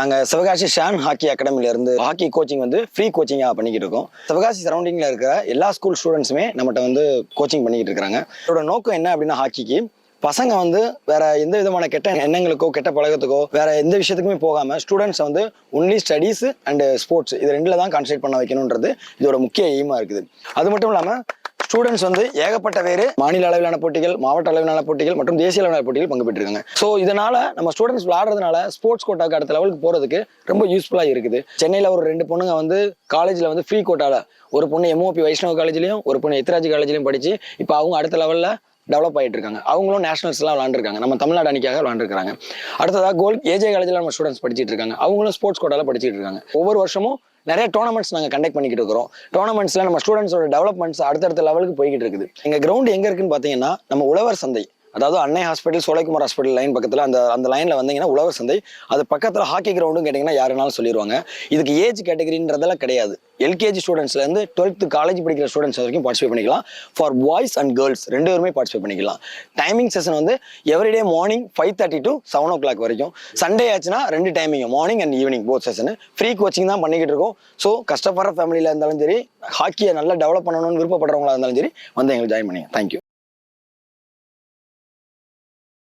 நாங்கள் சிவகாசி ஷான் ஹாக்கி அகாடமிலேருந்து hockey coaching வந்து ஃப்ரீ கோச்சிங்காக பண்ணிக்கிட்டு இருக்கோம். சிவகாசி சரௌண்டிங்கில் இருக்கிற எல்லா ஸ்கூல் ஸ்டூடெண்ட்ஸுமே நம்மகிட்ட வந்து கோச்சிங் பண்ணிக்கிட்டு இருக்கிறாங்க. இதோட நோக்கம் என்ன அப்படின்னா ஹாக்கிக்கு பசங்க வந்து வேற எந்த விதமான கெட்ட எண்ணங்களுக்கோ கெட்ட பழக்கத்துக்கோ வேற எந்த விஷயத்துக்குமே போகாம ஸ்டூடெண்ட்ஸ் வந்து ஒன்லி ஸ்டடீஸ் அண்ட் ஸ்போர்ட்ஸ் இது ரெண்டுல தான் கான்சென்ட்ரேட் பண்ண வைக்கணுன்றது இதோட முக்கிய எய்மா இருக்குது. அது மட்டும் இல்லாமல் ஸ்டூடெண்ட்ஸ் வந்து ஏகப்பட்ட பேர் மாநில அளவிலான போட்டிகள் மாவட்ட அளவிலான போட்டிகள் மற்றும் தேசிய அளவிலான போட்டிகள் பங்கு பெற்றிருக்காங்க. ஸோ இதனால நம்ம ஸ்டூடெண்ட்ஸ் விளையாடுறதுனால ஸ்போர்ட்ஸ் கோட்டாக்கு அடுத்த லெவலுக்கு போறதுக்கு ரொம்ப யூஸ்ஃபுல்லாக இருக்குது. சென்னையில் ஒரு ரெண்டு பொண்ணுங்க வந்து காலேஜில் வந்து ஃப்ரீ கோட்டால ஒரு பொண்ணு எம்ஓபி வைஷ்ணவ காலேஜ்லையும் ஒரு பொண்ணு எத்ராஜ் காலேஜ்லையும் படிச்சு இப்போ அவங்க அடுத்த லெவலில் டெவலப் ஆகிட்டு இருக்காங்க. அவங்களும் நேஷனல்ஸ்லாம் விளாண்டுருக்காங்க நம்ம தமிழ்நாடு அணிக்காக விளாண்டுருக்காங்க அடுத்ததாக கோல் ஏஜே காலேஜில் நம்ம ஸ்டூடெண்ட்ஸ் படிச்சுட்டு இருக்காங்க. அவங்களும் ஸ்போர்ட்ஸ் கோட்டால படிச்சுட்டு இருக்காங்க. ஒவ்வொரு வருஷமும் நிறைய டோர்னமெண்ட்ஸ் நாங்கள் கண்டக்ட் பண்ணிக்கிட்டு இருக்கிறோம். டோர்னமெண்ட்ஸில் நம்ம ஸ்டூடெண்ட்ஸோட டெவலப்மெண்ட்ஸ் அடுத்தடுத்த லெவலுக்கு போய்கிட்டு இருக்குது. எங்க கிரவுண்ட் எங்க இருக்குன்னு பார்த்தீங்கன்னா நம்ம உழவர் சந்தை. அதாவது அன்னை ஹாஸ்பிட்டல் சோலைக்குமார் ஹாஸ்பிட்டல் லைன் பக்கத்தில் அந்த அந்த லைனில் வந்தீங்கன்னா உழவர் சந்தை. அது பக்கத்தில் ஹாக்கி கிரவுண்டும் கேட்டிங்கன்னா யாருனாலும் சொல்லிடுவாங்க இதுக்கு ஏஜ் கேட்டகரின்றதெல்லாம் கிடையாது. எல்கேஜி ஸ்டூடெண்ட்ஸ்லேருந்து டுவெல்த்து காலேஜ் படிக்கிற ஸ்டூடெண்ட்ஸ் வரைக்கும் பார்ட்டிசிபேட் பண்ணிக்கலாம். ஃபார் பாய்ஸ் அண்ட் கேர்ள்ஸ் ரெண்டு பேருமே பார்ட்டிசிபேட் பண்ணிக்கலாம். டைமிங் செஷன் வந்து everyday morning five thirty to seven o'clock வரைக்கும். சண்டே ஆச்சுன்னா ரெண்டு timing morning and evening both session free coaching தான் பண்ணிக்கிட்டு இருக்கோம். ஸோ கஷ்டப்படுற ஃபேமிலியில் இருந்தாலும் சரி ஹாக்கியை நல்லா டெவலப் பண்ணணும்னு விருப்பப்படுறவங்களா இருந்தாலும் சரி வந்து எங்களுக்கு ஜாயின் பண்ணிங்க. தேங்க்யூ